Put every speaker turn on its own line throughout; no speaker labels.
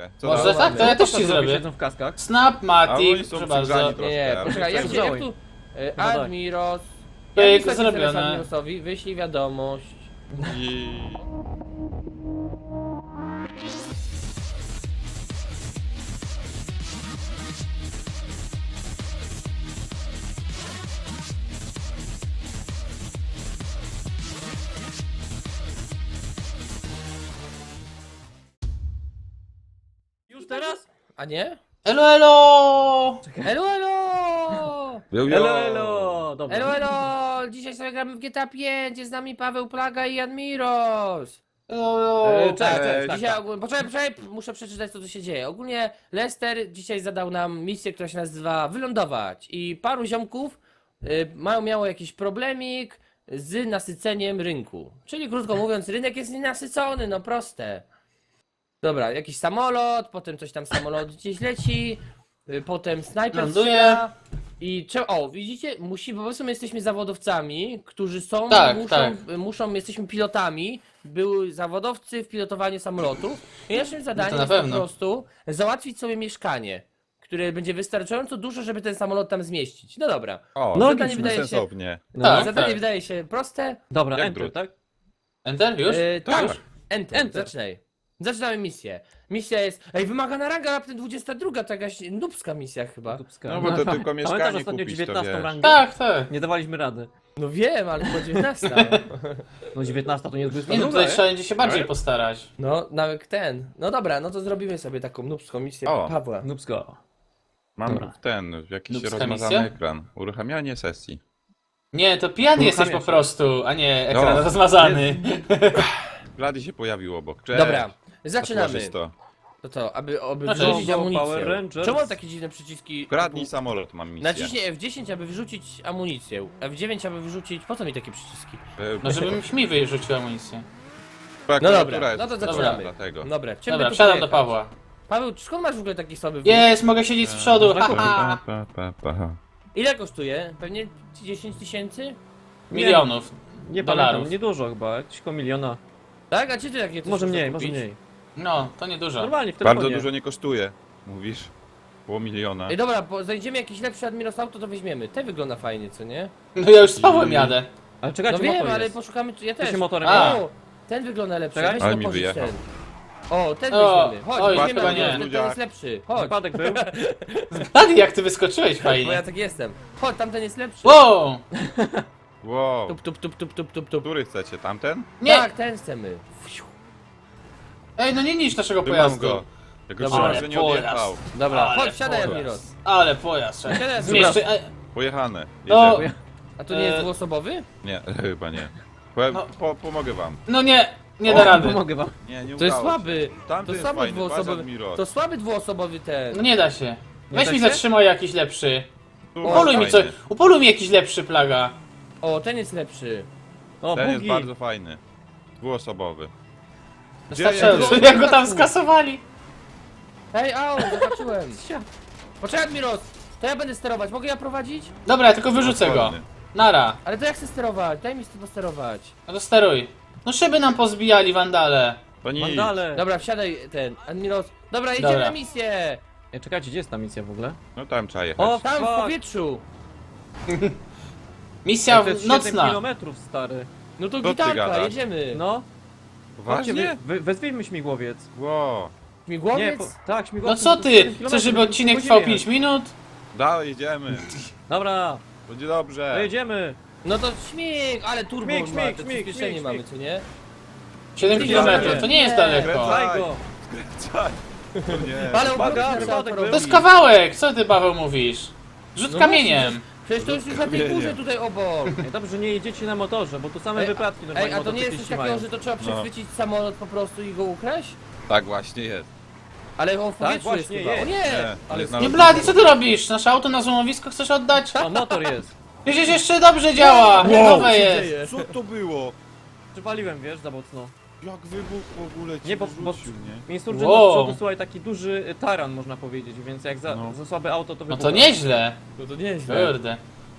kaskę. Co
Może tak, to ja też ci zrobię.
siedzą w kaskach?
Snap,
A
Mati,
oni są
proszę bardzo.
troszkę.
Nie, nie, poczekaj, jak, jak tu... E,
No.
Admiros...
Pyk,
Jak
zrobione.
Admirosowi, wyślij wiadomość.
I...
teraz?
A nie?
Elo, elo!
Elo, elo!
Yo, yo.
Elo, elo! Dobra.
Elo, elo! Dzisiaj sobie gramy w GTA 5, jest z nami Paweł Plaga i Admiros!
Elo,
E,
elo.
cześć, cześć, tak,
Dzisiaj
tak.
ogólnie, poczekaj, poczekaj, muszę przeczytać co tu się dzieje. Ogólnie Lester dzisiaj zadał nam misję, która się nazywa Wylądować i paru ziomków y, mają, miało jakiś problemik z nasyceniem rynku. Czyli krótko mówiąc, rynek jest nienasycony, no proste. Dobra, jakiś samolot, potem coś tam samolot gdzieś leci, y, potem snajper
Ląduje.
strzela. I cze- o, widzicie, musi, po prostu my jesteśmy zawodowcami, którzy są,
Tak,
muszą,
tak.
muszą, jesteśmy pilotami, były zawodowcy w pilotowaniu samolotów. I naszym zadaniem
No na
jest po prostu załatwić sobie mieszkanie, które będzie wystarczająco duże, żeby ten samolot tam zmieścić. No dobra.
O,
No,
zadanie
logicznie.
wydaje się sensownie.
No.
Tak.
Zadanie wydaje się proste.
Dobra,
Jak
enter,
drut.
tak?
Enter już?
Yy,
Tak.
tak. Enter.
Enter.
Zaczynaj. Zaczynamy misję. Misja jest. Ej, wymagana ranga, a potem 22, to jakaś nubska misja chyba.
No bo to tylko
Pamiętasz
mieszkanie
ostatnio
kupić, to
19
wiesz.
rangę?
Tak, tak.
Nie dawaliśmy rady.
No wiem, ale chyba 19.
No 19 to nie jest
Nie
22.
no, tutaj trzeba będzie się bardziej
Tak?
postarać.
No, nawet ten. No dobra, no to zrobimy sobie taką nubską misję
O.
Pawła.
Nubsko.
Mam
Dobra.
ten, jakiś
Nubska
rozmazany
misja?
ekran. Uruchamianie sesji.
Nie, to pijany jesteś po
Uruchamia się.
prostu, a nie ekran
No.
rozmazany.
Blady się pojawił obok. Cześć.
Dobra, zaczynamy.
Towarzysto.
To to, aby, aby
Znaczy,
wyrzucić
go,
amunicję.
Power Rangers.
Czemu mam takie dziwne przyciski?
Kradnij samolot, mam misję.
Naciśnij F10, aby wyrzucić amunicję. F9, aby wyrzucić... Po co mi takie przyciski?
E,
No żebym mi wyrzucił amunicję.
No dobra,
jest
no to
dobra,
zaczynamy.
Dlatego.
Dobra, czym
Dobra,
tu
wsiadam do
pojechać?
Pawła.
Paweł, skąd masz w ogóle taki słaby wóz?
Jest, mogę siedzieć z przodu,
Dobra,
haha.
Pa, pa, pa, pa.
Ile kosztuje? Pewnie 10 tysięcy?
Milionów.
Nie
dolarów.
pamiętam, niedużo chyba, jakieś koło miliona.
Tak? A czy ty takie coś
Może
chcesz
mniej, może
kupić?
mniej.
No, to niedużo.
Normalnie w telefonie.
Bardzo dużo nie kosztuje, mówisz. Pół miliona.
Ej, dobra, bo znajdziemy jakiś lepszy Admiros Auto, to weźmiemy. Te wygląda fajnie, co nie?
No ja już z Pawłem jadę.
Ale czekajcie,
No wiem,
motor
ale
jest.
poszukamy, ja też.
się motorem
A.
O, ten wygląda lepszy,
Czekaj.
weź
Ale
go
mi
pożycz
wyjechał.
ten. O, ten
O,
weźmiemy. Chodź,
oj,
weźmiemy
chyba nie.
ten, ten jest lepszy. Chodź,
Wypadek był.
Blady, jak ty wyskoczyłeś
bo ja
fajnie.
tak jestem. Chodź, tamten jest lepszy.
Wow!
Wow.
Tup, tup, tup, tup, tup, tup, tup.
Który chcecie? Tamten?
Nie!
Tak, ten chcemy.
Ej, no nie niszcz naszego
Wymam
pojazdu.
go. Tego
Dobra.
trzymam,
Ale
że nie
pojazd.
odjechał.
Dobra,
Ale
chodź, siadaj
pojazd.
Admiros.
Ale pojazd. czekaj.
Siadaj Admiros.
Zmieszczy... Ej,
Pojechane.
No.
Jedziemy.
A to nie jest
E,
dwuosobowy?
Nie, chyba nie. Po,
No.
po, pomogę wam.
No nie, nie
O,
da rady.
Pomogę wam.
Nie, nie
To jest
się.
słaby.
Tamten
To
jest
słaby
fajny,
dwuosobowy. To słaby dwuosobowy ten.
No nie da się. Weź
da
mi
się?
zatrzymaj jakiś lepszy.
Tu
Upoluj mi
fajny.
coś. Upoluj mi jakiś lepszy plaga.
O, ten jest lepszy.
O,
Ten jest
bugi.
bardzo fajny. Dwuosobowy.
Jedziesz?
Jak go tam skasowali.
Hej, au, zobaczyłem. Poczekaj Admiros, to ja będę sterować. Mogę ja prowadzić?
Dobra, ja tylko wyrzucę go. Nara.
Ale to jak chcę sterować? Daj mi z tym posterować.
No to steruj. No szyby nam pozbijali wandale.
To nie
Mandale.
Dobra, wsiadaj ten, Admiros. Dobra, jedziemy
Dobra.
na misję.
Ej, czekajcie, gdzie jest ta misja w ogóle?
No tam trzeba jechać.
O,
Tam w
fuck.
powietrzu.
Misja
Ej, to jest 7
nocna.
kilometrów, stary.
No to
ty
gitarka,
gadasz?
jedziemy.
No, chodźcie,
Poważnie?
wy, wy, wezwijmy śmigłowiec.
Wow.
Nie,
Śmigłowiec?
po, tak,
No
śmigłowiec.
co
to
ty?
7
Chcesz, żeby odcinek trwał
jechać.
5 minut?
Dalej, jedziemy.
Dobra,
Będzie dobrze.
to jedziemy.
No to śmig, ale turbo
Śmig,
ma,
śmig,
to
śmig,
przyspieszenie
śmig,
mamy,
śmig.
co nie?
7
Nie.
km, to nie jest
Nie.
daleko.
Daj go.
To nie.
Ale
Uwaga,
obrót trzeba
wypadek
to robić.
To jest kawałek, co ty Paweł mówisz? Rzut
No
kamieniem.
Przecież to już jest na tej
Kamienie.
górze tutaj obok.
Ej, dobrze, że nie jedziecie na motorze, bo tu same
Ej,
wypadki normalnie
Ej, a to nie jest coś
motocykliści
takiego,
mają.
że to trzeba przechwycić samolot po prostu i go ukraść?
Tak właśnie jest.
Ale on w
Tak,
powietrzu jest
właśnie
chyba. O
jest.
nie!
Nie,
Ale
jest
Nie
nawet-
blady, co ty robisz? Nasze auto na złomowisko chcesz oddać?
O, motor jest.
Przecież jeszcze dobrze działa, nowe jest.
Co to było?
Przywaliłem, wiesz, za mocno.
Jak wybuch w ogóle ci
Nie, bo- bo-
wyrzucił, nie?
Insurgent
Wow.
do przodu, słuchaj, taki duży y, taran, można powiedzieć, więc jak za,
No.
za słabe auto, to
No
wybucha.
to nieźle.
No to nieźle.
Kurde.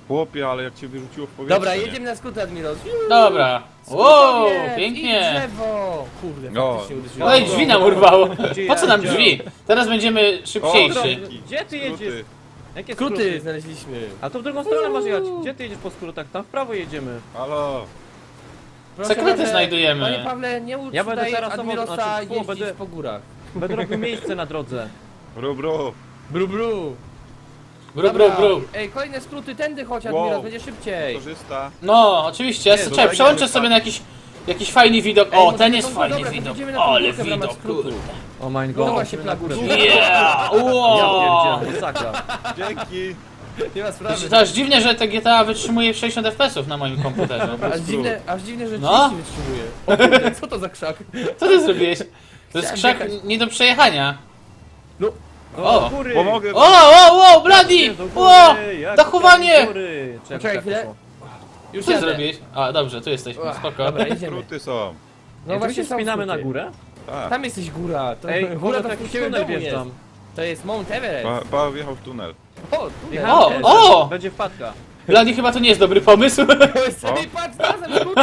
Chłopie, ale jak cię wyrzuciło w powietrze.
Dobra,
nie?
jedziemy na skróty, Admiros.
Dobra. Wow,
Skrótowiec, I
pięknie.
drzewo. Kurde,
No.
faktycznie uderzyło.
Oj, drzwi nam urwało. Po co nam drzwi? Teraz będziemy
dzięki.
Gdzie ty jedziesz?
Skróty.
Jakie
Skróty
skróty?
znaleźliśmy.
A to w drugą stronę masz jechać. Gdzie ty jedziesz po skrótach? Tam w prawo jedziemy.
Halo.
Proszę
Sekrety znajdujemy.
Panie Pawle, nie ucz
Ja będę
tutaj
teraz samo-
Admirosa
znaczy,
jeździć
będę-
po górach.
Będę robił miejsce na drodze.
Bru, bru.
Bru, bru.
Bru, bru, bru.
Ej, kolejne skróty, tędy chodź,
Wow.
Admiros, będzie szybciej.
Korzysta.
No, oczywiście. Ja sobie
to
czekaj,
tak
przełączę
jakby
sobie na jakiś, jakiś fajny widok.
Ej,
O,
może
ten jest
no
fajny
dobra, to
widok.
pójdziemy na tą
Ale
górkę w ramach
widok,
skrótu.
kurde.
O my
No
god.
właśnie na górę.
Yeah!
Ja
Wow!
pierdzielę, masakra.
Dzięki.
Nie ma sprawy.
To aż dziwne, że te GTA wytrzymuje 60 fps na moim komputerze.
Aż dziwne, aż dziwne, że
No.
30 wytrzymuje. O kurde, co to za krzak?
Co ty zrobiłeś? To jest
Chciałem
krzak
jechać.
nie do przejechania.
O,
O.
góry.
Pomogę.
O, o, o, Bloody!
Do góry,
O!
jak
Dachowanie!
do góry. Czekaj,
Poczekaj chwilę.
poszło.
Już
Co ty
jadę.
zrobiłeś? A, dobrze, tu jesteśmy,
Ach,
spoko.
Dobra.
Skróty są.
No właśnie
się
są
wspinamy na
skróty.
górę?
Tak.
Tam jesteś góra. To,
Ej,
góra
góra
to
tak
w
jakiś
ciebie
tunel wjeżdżam.
To jest Mount Everest.
Pa, Paweł wjechał w tunel.
O, tunel.
Jechałem
O, o!
Będzie wpadka.
Bloody chyba to nie jest dobry pomysł.
Ej, patrz, skrót,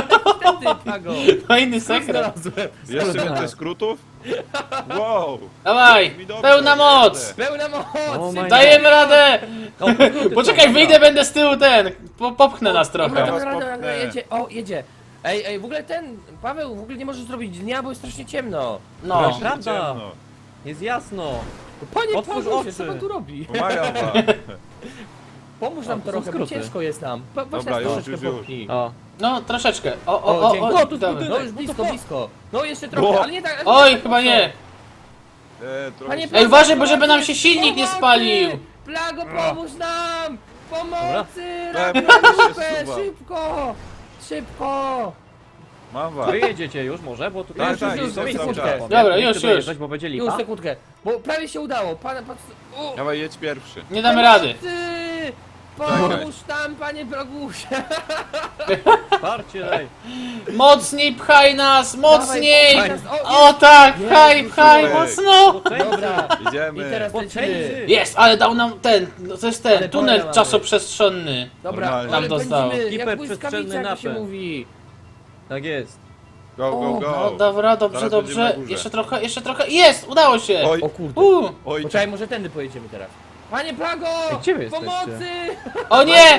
tędy, Pago.
Fajny sekret.
znalazłem.
Jeszcze więcej skrótów? Wow.
Dawaj,
Mi dobrze,
pełna moc!
jadę.
Pełna moc.
My
Dajemy radę!
O,
Poczekaj, wyjdę, będę z tyłu ten. Po, popchnę nas
Dobra,
trochę.
was
dobra, dobra, dobra,
popchnę.
jedzie. O, jedzie. Ej, ej, w ogóle ten, Paweł, w ogóle nie możesz zrobić dnia, bo jest strasznie ciemno.
No.
Strasznie
Prawda.
ciemno.
Jest jasno.
Panie
Otwórz oczy.
co pan tu robi?
Pomagam wam.
Pomóż
O,
nam
to są
trochę, bo
skróty.
ciężko jest nam. Weź
Dobra,
nas
już,
troszeczkę
już, już.
popchnij.
O.
No, troszeczkę. O, o,
O,
o,
dzięki.
o,
tu skróty.
No już blisko, blisko. No jeszcze trochę,
Bo-
ale nie tak.
Oj,
nie
chyba
tak
nie.
E, trochę
Panie
się-
Ej, uważaj, bo żeby nam się silnik nie
pomocy!
spalił.
Plago, pomóż nam! Pomocy!
Dobra.
Grupę, szybko! Szybko!
Mam was.
Wy jedziecie już może, bo tutaj
Tak,
już
tak,
już
cały czas.
powiem.
Dobra, już, już.
dojeżdżać, bo będzie
Już
lipa.
sekundkę, bo prawie się udało. Pan, pan,
Dawaj, jedź pierwszy.
Nie damy rady.
Ty! Pomóż tam, panie Brogusie!
Parcie daj.
Mocniej pchaj nas, mocniej!
Dawaj, nas. O,
O tak, pchaj, pchaj, mocno!
Dobra, i
Idziemy.
teraz lecimy.
Potency.
Jest, ale dał nam ten, no to jest
Ale
ten,
pole
tunel
mamy.
czasoprzestrzenny.
Dobra,
Normalnie.
ale
Nam dostał.
będziemy jak
Hiperprzestrzenny
błyskawica, jak się
napęd.
mówi.
Tak jest.
Go, go,
No
go.
dobra, dobrze,
Zaraz będziemy
dobrze.
na górze.
Jeszcze trochę, jeszcze trochę. Jest, udało się!
Oj,
O kurde.
U,
oj.
Poczekaj, może tędy pojedziemy teraz. Panie Plago!
Ej, gdzie wy jesteście?
Pomocy!
o nie!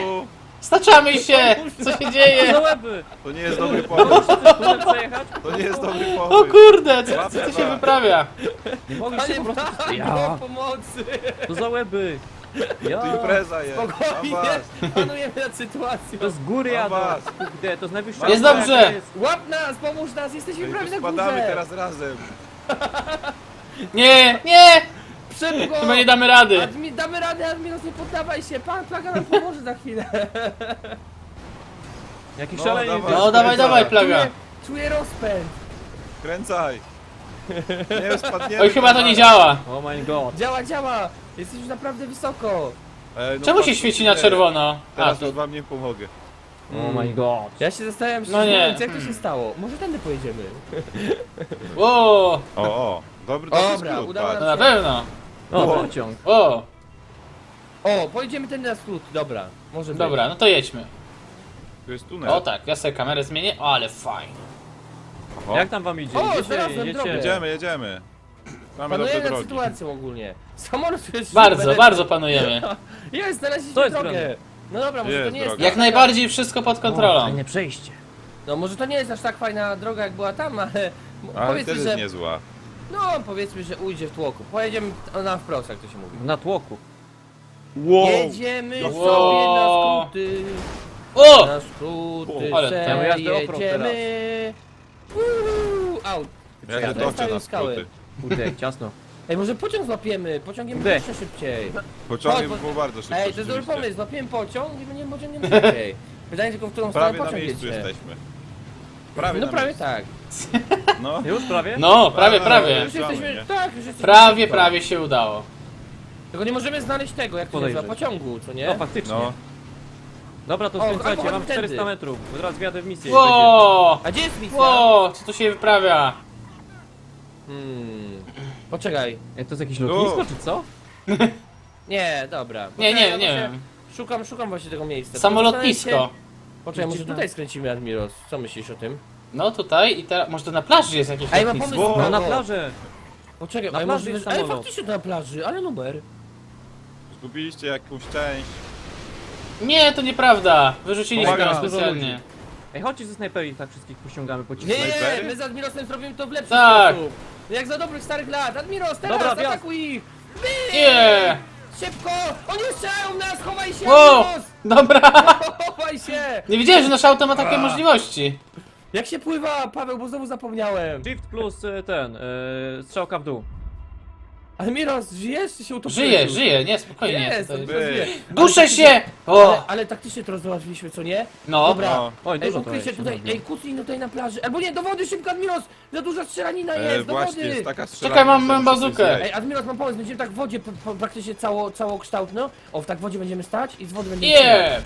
Staczamy się! Co się dzieje?
łeby?
To nie jest dobry pomysł.
Tunel przejechać?
To nie jest dobry
O
pomysł.
kurde, co, co tu się wyprawia?
Nie mogliście
Panie
po prostu...
Plago,
Ja.
pomocy!
To za łeby. Ja.
To impreza jest.
Spokojnie,
was.
panujemy nad sytuacją.
To z góry
Mam
jadą.
was.
Kurde, to jest najwyższa
Jest dobrze.
jest.
Łap nas, pomóż nas, jesteśmy
Ej,
prawie na
Spadamy
górze.
teraz razem.
Nie, nie!
Szybko!
Chyba nie damy rady.
Admi damy radę, Admiros, nie poddawaj się. Pan Plaga nam pomoże za chwilę.
Jaki
No,
szaleniec.
dawaj.
No dawaj, dawaj, plaga.
Czuję, czuję rozpęd.
Kręcaj. Nie spadniemy.
Oj, chyba to nie działa.
Oh my god.
Działa, działa. Jesteś już naprawdę wysoko.
Ej, no
Czemu się świeci na czerwono? A,
Teraz
to...
już wam nie pomogę.
Oh my god.
Ja się zastanawiam,
No nie.
jak to się stało. Może tędy pojedziemy.
O,
O, o. Dobry, dobry
Dobra,
skrót,
udało
patrz.
no na pewno.
O,
O.
pociąg.
O,
O, pojedziemy tędy na skrót. Dobra, może być.
dobra, no to jedźmy.
Tu jest tunel.
O tak, ja sobie kamerę zmienię. O, ale fajnie.
O.
Jak tam wam idzie?
O, znalazłem
jedziecie.
drogę.
Jedziemy, jedziemy. Mamy dobre
Panujemy nad
drogi.
sytuacją ogólnie. Samolot jest
Bardzo, bardzo panujemy.
Jest, znaleźliśmy
To jest
drogę.
grane.
No dobra, może to
Jest
nie jest
droga.
Jak
taka-
najbardziej wszystko pod kontrolą.
Fajne przejście.
No może to nie jest aż tak fajna droga jak była tam, ale m-
Ale
powiedzmy,
też
że
jest niezła.
no powiedzmy, że ujdzie w tłoku. Pojedziemy na wprost, jak to się mówi.
Na tłoku.
Wow.
Jedziemy
Wow.
sobie na skróty.
O!
Na skróty
O,
ale
se
tam jazdę offroad
jedziemy. Uuu, Au.
Ja
Stają
na
skały.
skróty.
Kurde, ciasno.
Ej, może pociąg złapiemy? Pociągiem
Gdzie?
jeszcze szybciej.
Pociągiem
Po- po-
było bardzo szybko.
Ej, to jest dobry
rzeczywiście.
pomysł. Złapiemy pociąg i będziemy pociągiem szybciej. Pytanie tylko, w którą stronę
Prawie na
pociąg
miejscu
jedzie.
jesteśmy. Prawie
No
na
prawie
miejscu.
tak.
No.
Już prawie?
No, prawie, prawie.
Już jesteśmy,
nie?
tak, już jesteśmy
Prawie, prawie się udało.
Tylko nie możemy znaleźć tego, jak to się nazywa,
Podejrzeć.
pociągu, co nie?
No faktycznie.
No.
Dobra, to
O,
skręcajcie, mam
tędy.
400 metrów. Teraz wjadę w misję.
Ło!
A gdzie jest misja?
Ło! Co tu się wyprawia?
Hmm. Poczekaj.
Jak to jest jakieś lotnisko, czy co?
Nie, dobra.
Nie, nie,
Poczekaj,
nie
bo się-
wiem.
Szukam, szukam właśnie tego miejsca.
Samolotnisko.
Zastanawiam się- Poczekaj, może tutaj skręcimy Admiros. Co myślisz o tym?
No tutaj i teraz, może to na plaży jest jakieś
Ej, mam
lotnisko.
pomysł.
No na plażę!
Poczekaj,
Na
ej,
plaży
może...
jest
Ej,
samolot.
faktycznie to na plaży, ale numer.
Zgubiliście jakąś część.
Nie, to nieprawda. Wyrzuciliśmy
Pomaga.
ją specjalnie.
Ej, chodźcie ze snajperi, tak wszystkich pościągamy po cichu.
Nie, nie, my z Admirosem zrobimy to w lepszy
Tak.
sposób. Jak za dobrych starych lat. Admiros, teraz
Dobra,
atakuj ich!
Nie!
Szybko! Oni strzelają nas! Chowaj się,
Wow!
Admiros!
Dobra!
Chowaj się!
Nie wiedziałem, że nasze auto ma takie możliwości.
Jak się pływa, Paweł, bo znowu zapomniałem.
Shift plus y, ten, y, strzałka w dół.
Admiros, żyjesz czy się utopiłeś?
Żyje,
już?
żyje, nie, spokojnie.
Jest,
to jest-
Admiros żyje.
Duszę
Ale-
się!
Ale,
O!
ale taktycznie to załatwiliśmy, co nie?
No.
Dobra.
No.
Oj,
Ej,
dużo
ukryj
to
się tutaj, ej, kucnij no tutaj na plaży. Albo nie, do wody szybko, Admiros! Za duża strzelanina
E,
jest, do
właśnie,
wody!
jest taka
Czekaj, mam- mam bazukę.
Ej, Admiros, mam pomysł, będziemy tak w wodzie, po, po, praktycznie cało, całokształtno. O, w tak wodzie będziemy stać i z wody będziemy
Jeb!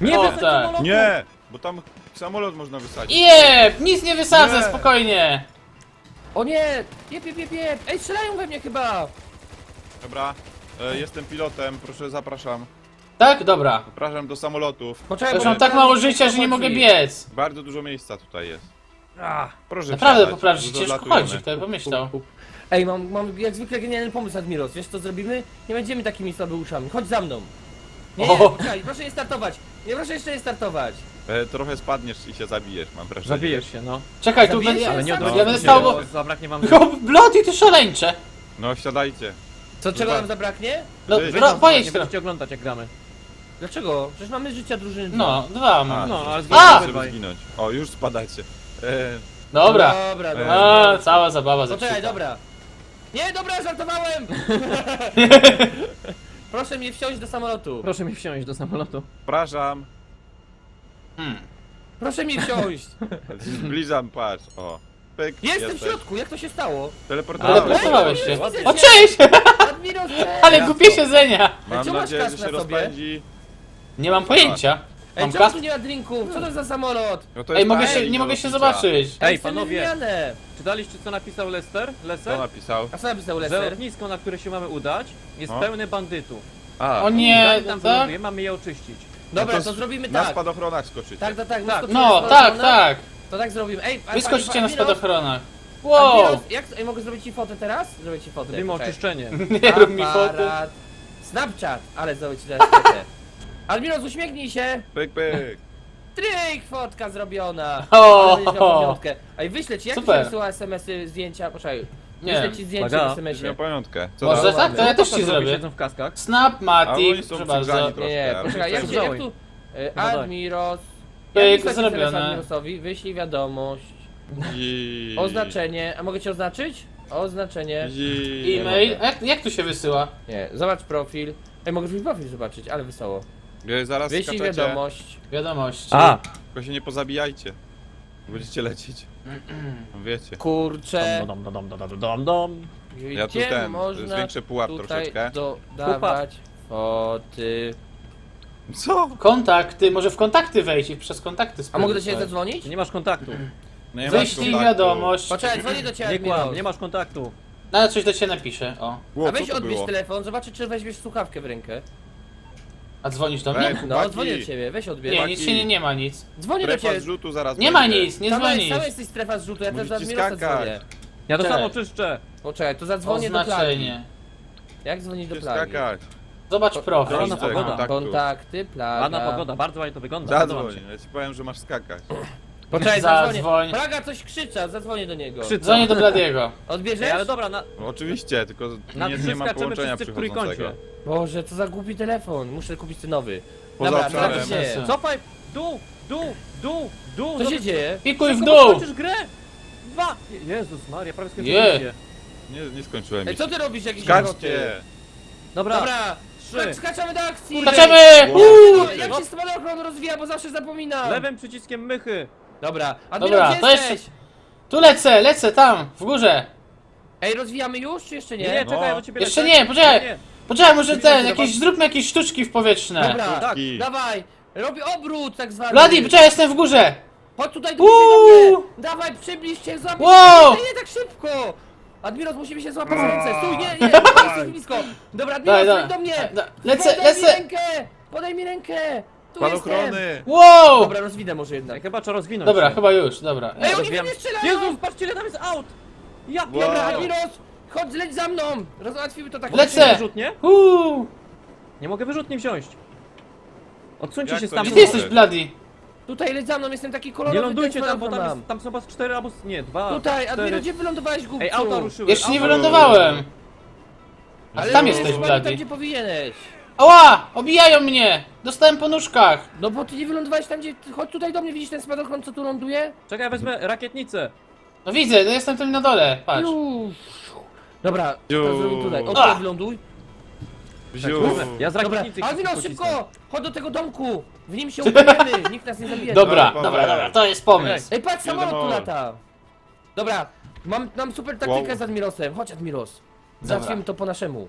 Nie
O, tak.
samolotu!
Nie! Bo tam samolot można wysadzić.
Jeb! Nic nie wysadzę,
Nie.
spokojnie.
O nie! Jep, jep, jep, jep! Ej, strzelają we mnie chyba!
Dobra. E, jestem pilotem, proszę zapraszam.
Tak? Dobra.
Zapraszam do samolotów.
Poczekaj,
Już
bo
mam tak mało życia, że nie mogę biec.
Bardzo dużo miejsca tutaj jest. Proszę
Naprawdę
wsiadać, dużo
ciężko
latujemy.
chodzi, kto by pomyślał.
Ej, mam, mam jak zwykle genialny pomysł, Admiros. Wiesz co zrobimy? Nie będziemy takimi słabeuszami. Chodź za mną. Nie, nie, proszę nie startować. Nie, proszę jeszcze nie startować.
E, trochę spadniesz i się zabijesz, mam wrażenie.
Zabijesz się, no.
Czekaj, tu
Zabijesz
będzie...
się?
Ale nie
No,
od
Ja będę stał, bo...
Zabraknie wam...
O, Bloody, ty szaleńcze!
No wsiadajcie.
Co, czego nam zabraknie?
No,
Wy-
ro,
Nie
pojedź
będziecie oglądać jak gramy.
Dlaczego? Przecież mamy życia drużyny.
No, dwa mam.
No, ale
A!
zginąłem
Żeby
obydwaj.
zginąć. O, już spadacie. E,
Dobra.
Dobra,
E,
dobra.
A, cała zabawa
Poczekaj,
zepsuta.
dobra. Nie, dobra, żartowałem! Proszę mnie wsiąść do samolotu.
Proszę mi wsiąść do samolotu.
Przepraszam.
Hmm.
Proszę mnie wsiąść.
Zbliżam, patrz. O. Pyk,
Jestem w środku, jak to się stało?
Teleportowałeś.
Teleportowałeś się.
Ładnie.
O, cześć!
Admiros, cześć!
Ale
Jasno.
głupie siedzenia.
Mam
Czemu masz
nadzieję, że
kask
się
na sobie?
rozpędzi.
Nie mam pojęcia.
Ej,
Mam
czemu
kask?
tu nie ma drinków? Co to za samolot?
No to
Ej,
jest
mogę
fajnie,
się, nie
do
mogę się zobaczyć.
Ej, panowie,
wymianę.
czytaliście co napisał Lester?
Co
Lester?
napisał?
A co napisał
Że
Lester?
lotnisko, na które się mamy udać, jest
No.
pełne bandytów.
A,
O nie,
tam
tak?
wyląduje, mamy je oczyścić.
Dobra,
No to
to zrobimy
na
tak.
spadochronach skoczycie.
Tak, tak, tak.
Tak.
wyskoczymy
No, tak, tak.
To tak zrobimy. Ej,
Wyskoczycie
a-
na spadochronach. Wow!
Jak, ej, mogę zrobić ci fotę teraz? Zrobię ci fotę.
Zrobimy
Czekaj.
oczyszczenie.
Nie rób mi foty.
Aparat. Snapchat, ale zrobię ci teraz fotę. Admiros, uśmiechnij się.
Pyk, pyk.
Tryk, fotka zrobiona.
O!
Ale miał pamiątkę. Ej, wyślę ci, jak
Super.
ci wysyła SMS-y, zdjęcia? Poczekaj.
Nie.
Wyślę ci zdjęcie
Uwaga.
w
miał
SMS-ie.
pamiątkę. Co
Może tak? To ja też ci zrobię.
Siedzą w kaskach.
Snap,
A oni
Matic,
są
proszę bardzo.
Nie, nie, poczekaj, jak, się- jak tu... e,
No daj.
Admiros...
Pyk,
Jak wysłać
zrobione.
SMS Admirosowi? Wyślij wiadomość.
I-
Oznaczenie. A mogę cię oznaczyć? Oznaczenie.
I-
E-mail. A Jak, jak tu się wysyła?
Nie, zobacz profil. Ej, mogę twój profil zobaczyć, ale wesoło.
Wy Zaraz
Wyślij
skaczecie,
wiadomość.
Wiadomości.
A!
tylko się nie pozabijajcie. Będziecie lecieć. Wiecie.
Kurczę.
Dom, dom, dom, dom, dom, dom, dom.
Ja tu ten,
można
zwiększę pułap
tutaj
troszeczkę.
dodawać foty.
Co?
Kontakty, może w kontakty wejść i przez kontakty
A mogę do ciebie zadzwonić?
Nie masz kontaktu.
No nie masz
Wyślij
kontaktu.
wiadomość.
Poczekaj, dzwonię do ciebie,
Nie kłam, nie masz kontaktu.
No, coś do ciebie napiszę, o.
Ło,
A
co
weź
to
odbierz
było?
telefon, zobaczy czy weźmiesz słuchawkę w rękę.
A dzwonisz do
Ej,
mnie?
No,
chłopaki,
dzwonię do ciebie, weź odbierz.
Nie, nic się nie, nie ma nic.
Dzwonię do
Strefa
ciebie.
zrzutu zaraz
Nie ma
będzie.
nic, nie
Sama,
dzwonisz.
sama jesteś strefa zrzutu, ja też
Musicie
za Admirosa
skakać.
dzwonię.
Ja to
Cześć.
samo czyszczę.
Poczekaj, to zadzwonię do plagi.
Oznaczenie.
Jak dzwonić do
Musicie
plagi?
skakać.
Zobacz profil.
Ładna
Kończę
pogoda.
kontaktu.
Kontakty, plaga.
Ładna pogoda, bardzo ładnie to wygląda. podoba mi
Zadzwoń,
się.
ja ci powiem, że masz skakać.
Poczekaj,
Zadzwoń.
zadzwonię. Plaga coś krzycza, zadzwonię do niego.
Krzycz.
Dzwonię do Bladiego.
Odbierzesz?
Ej, ale dobra, na,
No, oczywiście, tylko
na
nie, nie ma
skaczemy
połączenia
wszyscy w
przychodzącego.
Boże, co za głupi telefon. Muszę kupić ten nowy.
Poza
Dobra,
obszarem.
co się dzieje?
Cofaj! Dół, dół, dół, dół!
Co się dzieje?
Pikuj w dół!
skończysz grę! Dwa! Jezus Maria, prawie
Je.
skończyłem się.
Nie, nie skończyłem
Ej, co ty robisz, roboty?
Skaczcie!
Dobra,
Dobra,
Trzy.
sk- skaczamy do akcji!
Skaczemy!
Wow.
Uuu!
Jak
No.
się spadochron rozwija, bo zawsze zapominam!
lewym przyciskiem mychy.
Dobra,
Dobra,
Admiral,
to
gdzie
jeszcze-
jesteś?
Tu lecę, lecę tam, w górze.
Ej, rozwijamy już, czy jeszcze
Nie,
nie?
nie,
No.
czekaj, ja do ciebie
Jeszcze
lecę.
nie, poczekaj.
Nie, nie.
Poczekaj, może ten, jakieś, zróbmy jakieś sztuczki w powietrzne.
Dobra,
Tak.
Taki.
dawaj! Robię obrót tak zwany!
Bladi, poczekaj, jestem w górze.
Chodź tutaj do
Uuu.
mnie! Dawaj, przybliż się, złap
Wow.
Nie, nie tak szybko! Admiros, musimy się złapać za ręce, stój, nie, nie, jest blisko. Dobra,
Daj,
Admiros,
daj.
do mnie.
Da- Lecę,
Podaj mi
lecę!
rękę. Podaj mi rękę. Tu jestem.
Wow!
Dobra, rozwinę może jednak.
chyba trzeba rozwinąć
Dobra,
się.
chyba już, dobra.
Ej, oni we
rozwijam.
mnie strzelają.
Jezus, patrzcie ile tam jest aut! Ja
Wow.
Dobra,
pierdolę!
Chodź, leć za mną. Rozłatwimy to tak.
Lecę.
Wyrzutnie?
Uuu.
Nie mogę wyrzutnie wziąć. Odsuńcie
Jak
się
to
stamtąd.
Gdzie ty jesteś, Bloody?
Tutaj leć za mną, jestem taki kolorowy.
Nie lądujcie tam, bo tam, jest, tam są was cztery albo... s- nie, dwa,
Tutaj,
cztery.
Admiro, gdzie wylądowałeś, głupcu?
Ej, auta ruszyły.
Jeszcze nie
auta-
wylądowałem.
Ale
Tam
nie
jesteś, Bloody.
tam, gdzie powinieneś.
Ała! Obijają mnie! Dostałem po nóżkach.
No bo ty nie wylądowałeś tam, gdzie... Chodź tutaj do mnie, widzisz ten spadochron, co tu ląduje?
Czekaj, ja wezmę rakietnicę.
No widzę, no jestem tam na dole, patrz.
Już. Dobra, to
Ju.
zrobię tutaj. O,
A.
tutaj wyląduj.
Wziu!
Ja z
Dobra,
rakietnicy chcę
Admiro,
pocisnąć.
szybko! Chodź do tego domku! W nim się ukryjemy, nikt nas nie zabije.
Dobra, dobra,
Paweł.
dobra, to jest pomysł.
Ej, patrz, samolot tu
Wiadomo.
lata! Dobra, mam, mam super taktykę
Wow.
z Admirosem. Chodź, Admiros. Załatwimy
Dobra.
to po naszemu.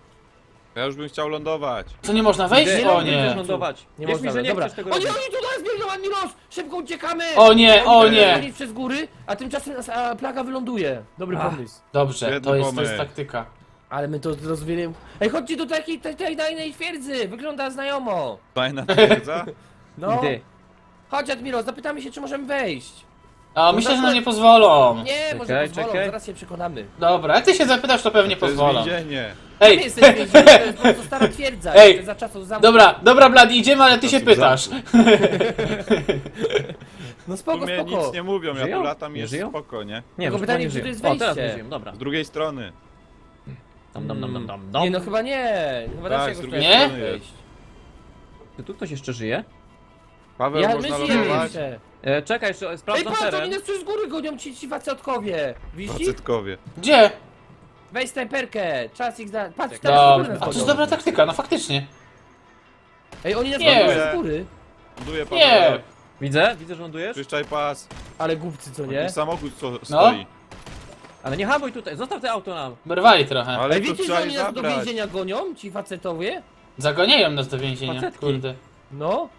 Ja już bym chciał lądować.
Co, nie można wejść?
Nie,
O
nie będziesz
nie.
lądować.
Nie
Wierz
można,
mi, że nie
dobra.
chcesz tego
Oni,
robić.
oni tu nas biegną, Admiros! Szybko uciekamy!
O nie, o
Oni
nie.
przez góry, a tymczasem nas a, plaga wyląduje. Dobry
Ach.
pomysł.
Dobrze,
Świetny
to jest, to jest
pomysł.
taktyka.
Ale my to rozwieliśmy. Ej, chodźcie do takiej, tej, tej tajnej twierdzy! Wygląda znajomo.
Fajna twierdza.
No, chodź Admiros, zapytamy się, czy możemy wejść.
A myślę, że nam nie pozwolą.
Nie, może
Czekaj,
pozwolą,
czekaj.
zaraz się przekonamy.
Dobra, jak ty się zapytasz, to pewnie
To jest
pozwolą.
więzienie.
Nie
Ej,
jesteś w więzieniu, to jest stara twierdza.
Ej,
jeszcze za czasów zamku.
dobra, dobra, Blady, idziemy, ale ty się pytasz.
No
Tu
spoko,
mnie
spoko.
nic nie mówią, ja
Żyją?
tu latam i
Nie
jest
żyją?
spoko, nie?
Nie,
Tylko
już
pytanie,
nie żyję.
jest
O, teraz
wejście?
żyję, dobra.
Z drugiej strony.
Dam, dam, dam, dam, dam, dam.
Nie no chyba nie. Chyba
Tak,
da się
z
jakoś
drugiej
tutaj
strony
wejść.
Czy tu ktoś jeszcze żyje?
Paweł,
Ja,
można
żyjemy
lądować?
jeszcze.
E, czekaj, jeszcze
Ej,
sprawdzam
patrz, oni
teren.
nas tu z góry gonią, ci, ci facetkowie. Widzisz? ich?
Facetkowie.
Gdzie?
Weź snajperkę, czas ich da... Patrz, teraz z góry
Dobra,
nas
a to jest dobra taktyka, no faktycznie.
Ej, oni nas
Nie.
gonią z góry.
Ląduje
Nie.
Paweł.
Widzę, widzę, że lądujesz.
Czyszczaj pas.
Ale głupcy, co nie?
Nie? Samochód co stoi.
Ale nie hamuj tutaj, zostaw te auto nam.
Berwali trochę.
Ale
Ej, wiecie, że
trzeba
oni
je
nas do
zabrać.
więzienia gonią, ci facetowie?
Zagoniają nas do więzienia,
Facetki.
kurde.
No.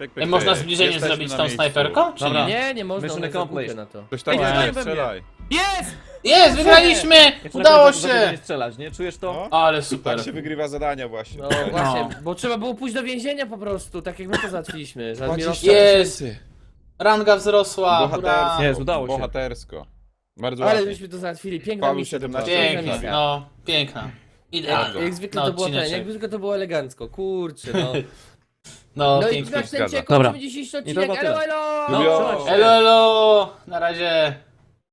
Pyk, pyk,
Ej, można
pyk.
zbliżenie
Jesteśmy
zrobić
na
tą
miejscu.
snajperką, czy
Dobra.
nie?
Nie, nie można,
Mission accomplished.
na to.
Ktoś tam
Ej, we
strzelaj.
Jest!
Jest, wygraliśmy! Udało
za- za
się!
nie strzelać, nie? Czujesz to?
No.
Ale
Tak
super.
się wygrywa zadania właśnie.
No właśnie, bo trzeba było pójść do więzienia po prostu, tak jak my to załatwiliśmy. Że Admiros...
Jest! Ranga wzrosła, hurra!
Bohatersko.
Jest, udało się.
Bohatersko. Bardzo
Ale
ładnie.
żeśmy to załatwili, piękna
Paweł
misja. to
17
była,
Piękna,
piękna misja.
no, piękna. Idealna.
Jak zwykle
No,
to było ten,
odcineczek.
jak zwykle to było elegancko, kurczę no.
No,
No i
pięknie.
na wstępie
zgadza.
Kończymy dzisiejszy odcinek, elo elo!
No,
się.
Elo, elo! Na razie.